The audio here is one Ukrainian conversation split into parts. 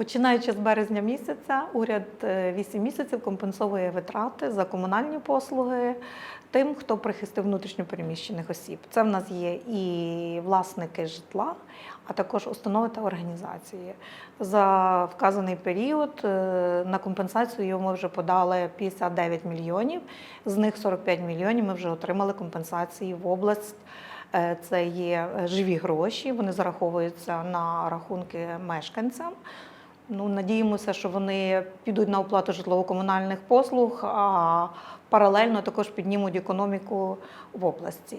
Починаючи з березня місяця, уряд 8 місяців компенсовує витрати за комунальні послуги тим, хто прихистив внутрішньопереміщених осіб. Це в нас є і власники житла, а також установи та організації. За вказаний період е, на компенсацію ми вже подали 59 мільйонів. З них 45 мільйонів ми вже отримали компенсації в область. Е, Це є живі гроші, вони зараховуються на рахунки мешканцям. Ну, надіємося, що вони підуть на оплату житлово-комунальних послуг, а паралельно також піднімуть економіку в області.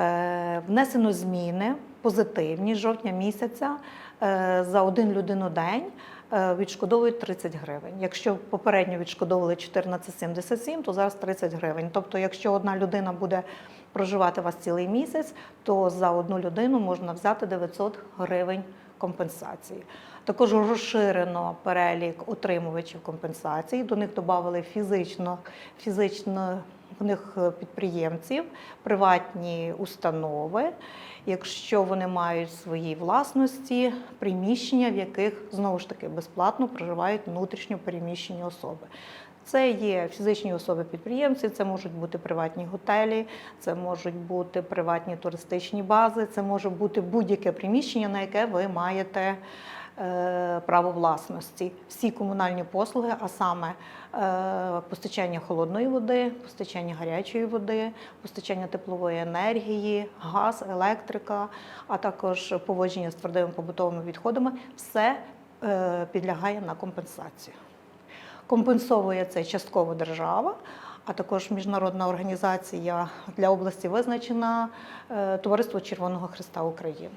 Е, Внесено зміни позитивні з жовтня місяця е, за один людину день. е, Відшкодовують 30 гривень. Якщо попередньо відшкодовували 14,77, то зараз 30 гривень. Тобто, якщо одна людина буде проживати у вас цілий місяць, то за одну людину можна взяти 900 гривень компенсації. Також розширено перелік отримувачів компенсації. До них додали фізично, фізично них підприємців, приватні установи, якщо вони мають свої власності, приміщення, в яких знову ж таки безплатно проживають внутрішньо переміщені особи. Це є фізичні особи-підприємці, це можуть бути приватні готелі, це можуть бути приватні туристичні бази, це може бути будь-яке приміщення, на яке ви маєте е, право власності. Всі комунальні послуги, а саме е, постачання холодної води, постачання гарячої води, постачання теплової енергії, газ, електрика, а також поводження з твердими побутовими відходами, все е, підлягає на компенсацію. Компенсовує це частково держава, а також міжнародна організація для області визначена е, Товариство Червоного Христа України.